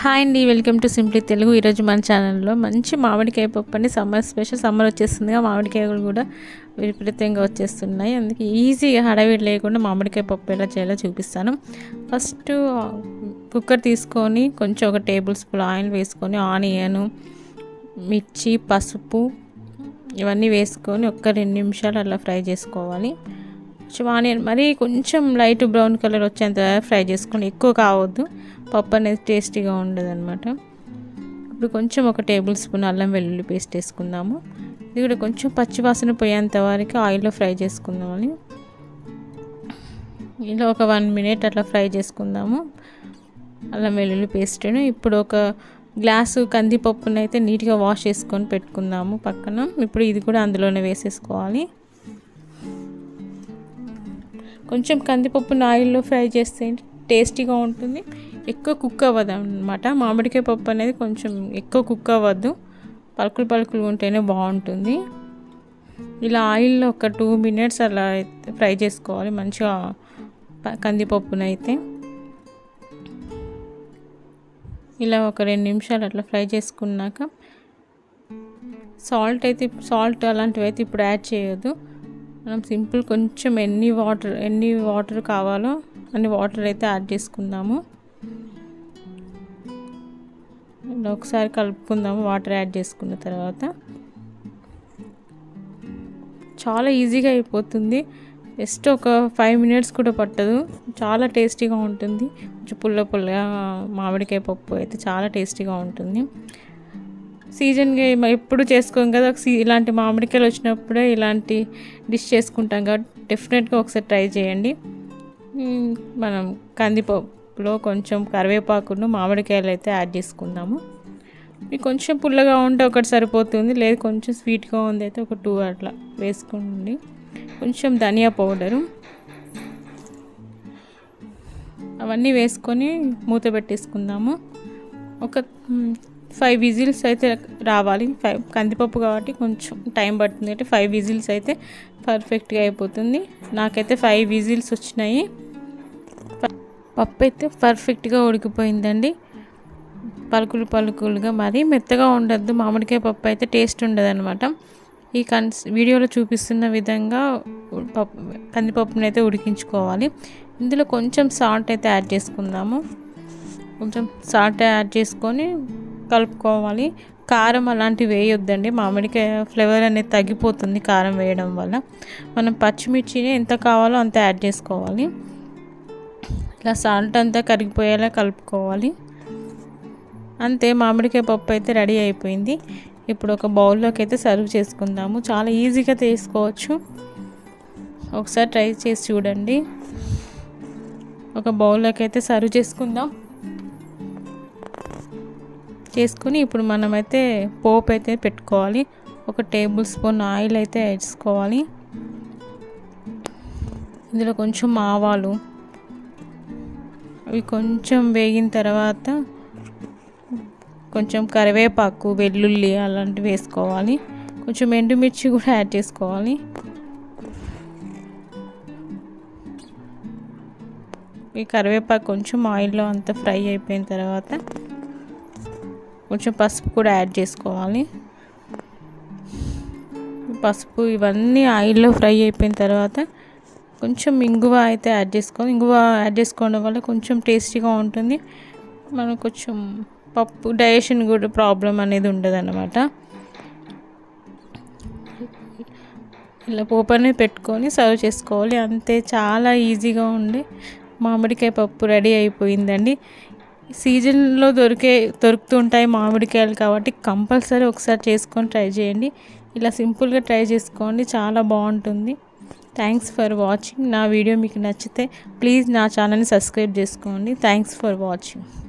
Hi అండి welcome to simply Telugu. ఈరోజు మన ఛానల్లో మంచి మామిడికాయ పప్పు అండి సమ్మర్ స్పెషల్ సమ్మర్ వచ్చేస్తుందిగా. మామిడికాయలు కూడా విపరీతంగా వచ్చేస్తున్నాయి. అందుకే ఈజీగా హడావిడి లేకుండా మామిడికాయ పప్పు ఎలా చేయాలో చూపిస్తాను. ఫస్ట్ కుక్కర్ తీసుకొని కొంచెం ఒక టేబుల్ స్పూన్ ఆయిల్ వేసుకొని ఆనియన్ మిర్చి పసుపు ఇవన్నీ వేసుకొని ఒక్క రెండు నిమిషాలు అలా ఫ్రై చేసుకోవాలి. కొంచెం ఆనియన్ మరీ కొంచెం లైట్ బ్రౌన్ కలర్ వచ్చేంత ఫ్రై చేసుకోండి ఎక్కువ కావద్దు. పప్పు అనేది టేస్టీగా ఉండదు అనమాట ఇప్పుడు కొంచెం ఒక టేబుల్ స్పూన్ అల్లం వెల్లుల్లి పేస్ట్ వేసుకుందాము. ఇది కూడా కొంచెం పచ్చివాసన పోయేంత వరకు ఆయిల్లో ఫ్రై చేసుకుందామని. ఇలా ఒక వన్ మినిట్ అట్లా ఫ్రై చేసుకుందాము. అల్లం వెల్లుల్లి పేస్ట్ను ఇప్పుడు ఒక గ్లాసు కందిపప్పునైతే నీట్గా వాష్ చేసుకొని పెట్టుకుందాము పక్కన. ఇప్పుడు ఇది కూడా అందులోనే వేసేసుకోవాలి. కొంచెం కందిపప్పును ఆయిల్లో ఫ్రై చేస్తే టేస్టీగా ఉంటుంది. ఎక్కువ కుక్ అవ్వదు అనమాట మామిడికాయ పప్పు అనేది కొంచెం ఎక్కువ కుక్ అవ్వద్దు పలుకులు పలుకులు ఉంటేనే బాగుంటుంది. ఇలా ఆయిల్లో ఒక టూ మినిట్స్ అలా ఫ్రై చేసుకోవాలి. మంచిగా కందిపప్పునైతే ఇలా ఒక రెండు నిమిషాలు అట్లా ఫ్రై చేసుకున్నాక సాల్ట్ అయితే సాల్ట్ అలాంటివి అయితే ఇప్పుడు యాడ్ చేయొద్దు. మనం సింపుల్ కొంచెం ఎన్ని వాటర్ ఎన్ని వాటర్ కావాలో అన్ని వాటర్ అయితే యాడ్ చేసుకుందాము. ఒకసారి కలుపుకుందాము వాటర్ యాడ్ చేసుకున్న తర్వాత. చాలా ఈజీగా అయిపోతుంది. జస్ట్ ఒక ఫైవ్ మినిట్స్ కూడా పట్టదు. చాలా టేస్టీగా ఉంటుంది. కొంచెం పుల్ల పుల్లగా మామిడికాయ పప్పు అయితే చాలా టేస్టీగా ఉంటుంది. సీజన్గా ఎప్పుడు చేసుకోం కదా ఒక ఇలాంటి మామిడికాయలు వచ్చినప్పుడే ఇలాంటి డిష్ చేసుకుంటాం కాబట్టి డెఫినెట్గా ఒకసారి ట్రై చేయండి. మనం కందిపప్పులో కొంచెం కరివేపాకును మామిడికాయలు అయితే యాడ్ చేసుకుందాము. మీకు కొంచెం పుల్లగా ఉంటే ఒకటి సరిపోతుంది లేదు కొంచెం స్వీట్గా ఉంది అయితే ఒక టూ అట్లా వేసుకోండి. కొంచెం ధనియా పౌడరు. అవన్నీ వేసుకొని మూత పెట్టేసుకుందాము. ఒక ఫైవ్ విజిల్స్ అయితే రావాలి. ఫైవ్ కందిపప్పు కాబట్టి కొంచెం టైం పడుతుంది అంటే ఫైవ్ విజిల్స్ అయితే పర్ఫెక్ట్గా అయిపోతుంది. నాకైతే ఫైవ్ విజిల్స్ వచ్చినాయి. పప్పు అయితే పర్ఫెక్ట్గా ఉడికిపోయిందండి. పలుకులు పలుకులుగా మరీ మెత్తగా ఉండద్దు. మామిడికాయ పప్పు అయితే టేస్ట్ ఉండదు అనమాట ఈ కన్స్ వీడియోలో చూపిస్తున్న విధంగా పప్పు కందిపప్పును అయితే ఉడికించుకోవాలి. ఇందులో కొంచెం సాల్ట్ అయితే యాడ్ చేసుకుందాము. కొంచెం సాల్ట్ యాడ్ చేసుకొని కలుపుకోవాలి. కారం అలాంటివి వేయొద్దండి. మామిడికాయ ఫ్లేవర్ అనేది తగ్గిపోతుంది కారం వేయడం వల్ల. మనం పచ్చిమిర్చిని ఎంత కావాలో అంత యాడ్ చేసుకోవాలి. ఇలా సాల్ట్ అంతా కరిగిపోయేలా కలుపుకోవాలి. అంతే మామిడికాయ పప్పు అయితే రెడీ అయిపోయింది. ఇప్పుడు ఒక బౌల్లోకి అయితే సర్వ్ చేసుకుందాము. చాలా ఈజీగా తీసుకోవచ్చు ఒకసారి ట్రై చేసి చూడండి. ఒక బౌల్లోకి అయితే సర్వ్ చేసుకుందాం. చేసుకుని ఇప్పుడు మనమైతే పోపు అయితే పెట్టుకోవాలి. ఒక టేబుల్ స్పూన్ ఆయిల్ అయితే వేసుకోవాలి ఇందులో కొంచెం ఆవాలు. అవి కొంచెం వేగిన తర్వాత కొంచెం కరివేపాకు వెల్లుల్లి అలాంటివి వేసుకోవాలి. కొంచెం ఎండుమిర్చి కూడా యాడ్ చేసుకోవాలి. ఈ కరివేపాకు కొంచెం ఆయిల్లో అంతా ఫ్రై అయిపోయిన తర్వాత కొంచెం పసుపు కూడా యాడ్ చేసుకోవాలి. పసుపు ఇవన్నీ ఆయిల్లో ఫ్రై అయిపోయిన తర్వాత కొంచెం ఇంగువ అయితే యాడ్ చేసుకోవాలి. ఇంగువ యాడ్ చేసుకోవడం వల్ల కొంచెం టేస్టీగా ఉంటుంది. మనం కొంచెం పప్పు డైజెషన్ కూడా ప్రాబ్లం అనేది ఉండదు అన్నమాట ఇలా పోపు అనేది పెట్టుకొని సర్వ్ చేసుకోవాలి. అంతే చాలా ఈజీగా ఉండి మామిడికాయ పప్పు రెడీ అయిపోయిందండి. సీజన్లో దొరికే దొరుకుతూ ఉంటాయి మామిడికాయలు కాబట్టి కంపల్సరీ ఒకసారి చేసుకొని ట్రై చేయండి. ఇలా సింపుల్గా ట్రై చేసుకోండి. చాలా బాగుంటుంది. థ్యాంక్స్ ఫర్ వాచింగ్ నా వీడియో మీకు నచ్చితే ప్లీజ్ నా ఛానల్ని సబ్స్క్రైబ్ చేసుకోండి. Thanks for watching